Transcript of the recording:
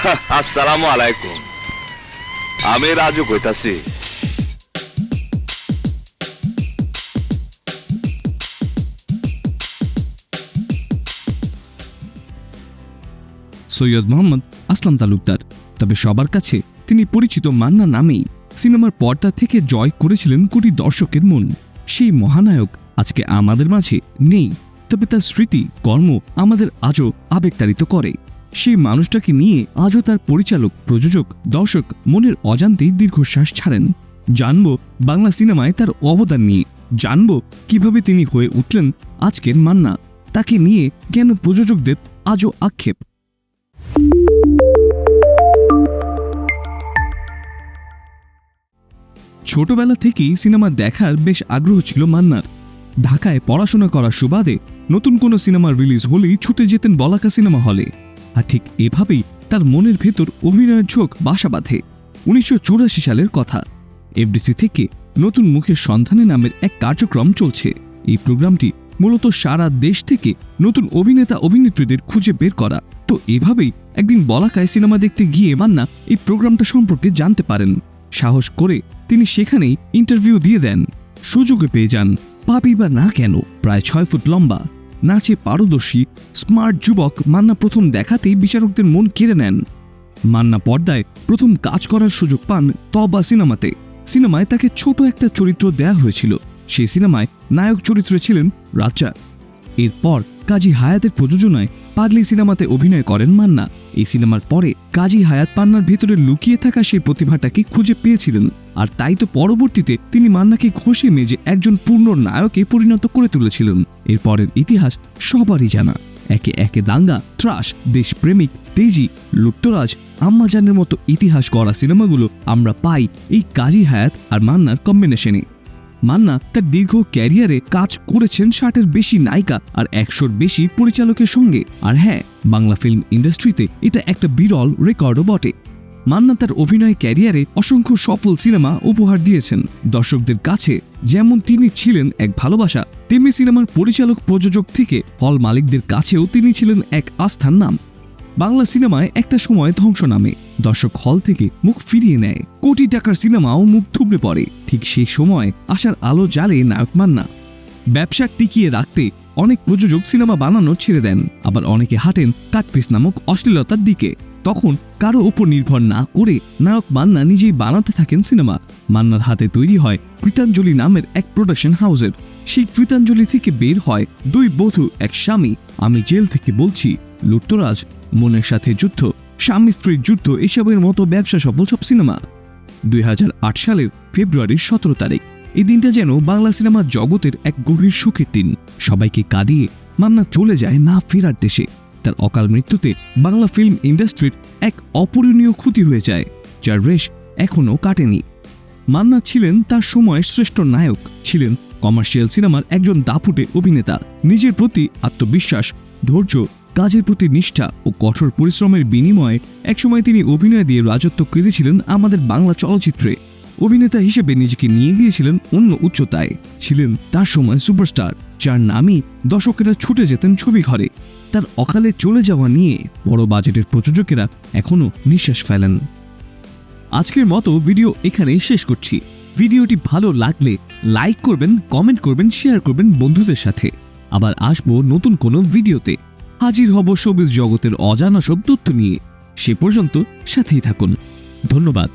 আসসালামু আলাইকুম আমি রাজু কইতাছি। সৈয়দ মোহাম্মদ আসলাম তালুকদার। তবে সবার কাছে তিনি পরিচিত মান্না নামেই সিনেমার পর্দা থেকে জয় করেছিলেন কোটি দর্শকের মন। সেই মহানায়ক আজকে আমাদের মাঝে নেই, তবে তার স্মৃতি, কর্ম আমাদের আজও আবেগতাড়িত করে। সেই মানুষটাকে নিয়ে আজও তার পরিচালক, প্রযোজক, দর্শক মনের অজান্তেই দীর্ঘশ্বাস ছাড়েন। জানব বাংলা সিনেমায় তার অবদান নিয়ে। জানব কীভাবে তিনি হয়ে উঠলেন আজকের মান্না। তাকে নিয়ে কেন প্রযোজকদের আজও আক্ষেপ? ছোটবেলা থেকেই সিনেমা দেখার বেশ আগ্রহ ছিল মান্নার। ঢাকায় পড়াশোনা করার সুবাদে নতুন কোনো সিনেমা রিলিজ হলেই ছুটে যেতেন বলাকা সিনেমা হলে। আর ঠিক এভাবেই তার মনের ভেতর অভিনয়ের ঝোঁক বাসা বাঁধে। উনিশশো চুরাশি সালের কথা। এফডিসি থেকে নতুন মুখের সন্ধানে নামের এক কার্যক্রম চলছে। এই প্রোগ্রামটি মূলত সারা দেশ থেকে নতুন অভিনেতা, অভিনেত্রীদের খুঁজে বের করা। তো এভাবেই একদিন বলাকায় সিনেমা দেখতে গিয়ে মান্না এই প্রোগ্রামটা সম্পর্কে জানতে পারেন। সাহস করে তিনি সেখানেই ইন্টারভিউ দিয়ে দেন। সুযোগে পেয়ে যান পাবি বা না কেন, প্রায় ছয় ফুট লম্বা। নাচে পারদর্শী স্মার্ট যুবক মান্না প্রথম দেখাতেই বিচারকদের মন কেড়ে নেন। মান্না পর্দায় প্রথম কাজ করার সুযোগ পান তবা সিনেমাতে। সিনেমায় তাকে ছোট একটা চরিত্র দেয়া হয়েছিল। সেই সিনেমায় নায়ক চরিত্রে ছিলেন রাজা। এরপর কাজী হায়াতের প্রযোজনায় পাগলি সিনেমাতে অভিনয় করেন মান্না। এই সিনেমার পরে কাজী হায়াত পান্নার ভিতরে লুকিয়ে থাকা সেই প্রতিভাটাকে খুঁজে পেয়েছিলেন। আর তাই তো পরবর্তীতে তিনি মান্নাকে ঘষে মেজে একজন পূর্ণ নায়কে পরিণত করে তুলেছিলেন। এরপরের ইতিহাস সবারই জানা। একে একে দাঙ্গা, ত্রাস, দেশপ্রেমিক, তেজি লুট্টরাজ আম্মাজানের মতো ইতিহাস গড়া সিনেমাগুলো আমরা পাই এই কাজী হায়াত আর মান্নার কম্বিনেশনে মান্না তার দীর্ঘ ক্যারিয়ারে কাজ করেছেন ষাটের বেশি নায়িকা আর একশোর বেশি পরিচালকের সঙ্গে। আর হ্যাঁ বাংলা ফিল্ম ইন্ডাস্ট্রিতে এটা একটা বিরল রেকর্ডও বটে। মান্না তার অভিনয় ক্যারিয়ারে অসংখ্য সফল সিনেমা উপহার দিয়েছেন। দর্শকদের কাছে যেমন তিনি ছিলেন এক ভালোবাসা, তেমনি সিনেমার পরিচালক প্রযোজক থেকে হল মালিকদের কাছেও তিনি ছিলেন এক আস্থার নাম। বাংলা সিনেমায় একটা সময় ধ্বংস নামে। দর্শক হল থেকে মুখ ফিরিয়ে নেয়। কোটি টাকার সিনেমাও মুখ থুবড়ে পড়ে। ঠিক সেই সময় আসার আলো জালে নায়ক মান্না। ব্যবসা টিকিয়ে রাখতে অনেক প্রযোজক সিনেমা বানানো ছেড়ে দেন। আবার অনেকে হাঁটেন কাটপিস নামক অশ্লীলতার দিকে। তখন কারও ওপর নির্ভর না করে নায়ক মান্না নিজেই বানাতে থাকেন সিনেমা। মান্নার হাতে তৈরি হয় কৃতাঞ্জলি নামের এক প্রোডাকশন হাউসের সেই কৃতাঞ্জলি থেকে বের হয় দুই বধূ, এক স্বামী। আমি জেল থেকে বলছি, লুট্তরাজ, মনের সাথে যুদ্ধ। স্বামী স্ত্রীর যুদ্ধ, এসবের মতো ব্যবসা সফল সব সিনেমা। দুই হাজার আট সালের ফেব্রুয়ারির সতেরো তারিখ। এই দিনটা যেন বাংলা সিনেমার জগতের এক গভীর সুখের দিন। সবাইকে কাঁদিয়ে মান্না চলে যায় না ফেরার দেশে। তার অকাল মৃত্যুতে বাংলা ফিল্ম ইন্ডাস্ট্রির এক অপূরণীয় ক্ষতি হয়ে যায়, যার রেশ এখনও কাটেনি। মান্না ছিলেন তার সময়ের শ্রেষ্ঠ নায়ক। ছিলেন কমার্শিয়াল সিনেমার একজন দাপুটে অভিনেতা। নিজের প্রতি আত্মবিশ্বাস, ধৈর্য, কাজের প্রতি নিষ্ঠা ও কঠোর পরিশ্রমের বিনিময়ে একসময় তিনি অভিনয় দিয়ে রাজত্ব কেঁদেছিলেন আমাদের বাংলা চলচ্চিত্রে। অভিনেতা হিসেবে নিজেকে নিয়ে গিয়েছিলেন অন্য উচ্চতায়। ছিলেন তার সময় সুপারস্টার, যার নামই দর্শকেরা ছুটে যেতেন ছবি ঘরে তার অকালে চলে যাওয়া নিয়ে বড় বাজেটের প্রযোজকেরা এখনও নিঃশ্বাস ফেলেন। আজকের মতো ভিডিও এখানেই শেষ করছি। ভিডিওটি ভালো লাগলে লাইক করবেন, কমেন্ট করবেন, শেয়ার করবেন বন্ধুদের সাথে। আবার আসব নতুন কোনো ভিডিওতে। হাজির হব সবুজ জগতের অজানা সব তথ্য নিয়ে। সে পর্যন্ত সাথেই থাকুন। ধন্যবাদ।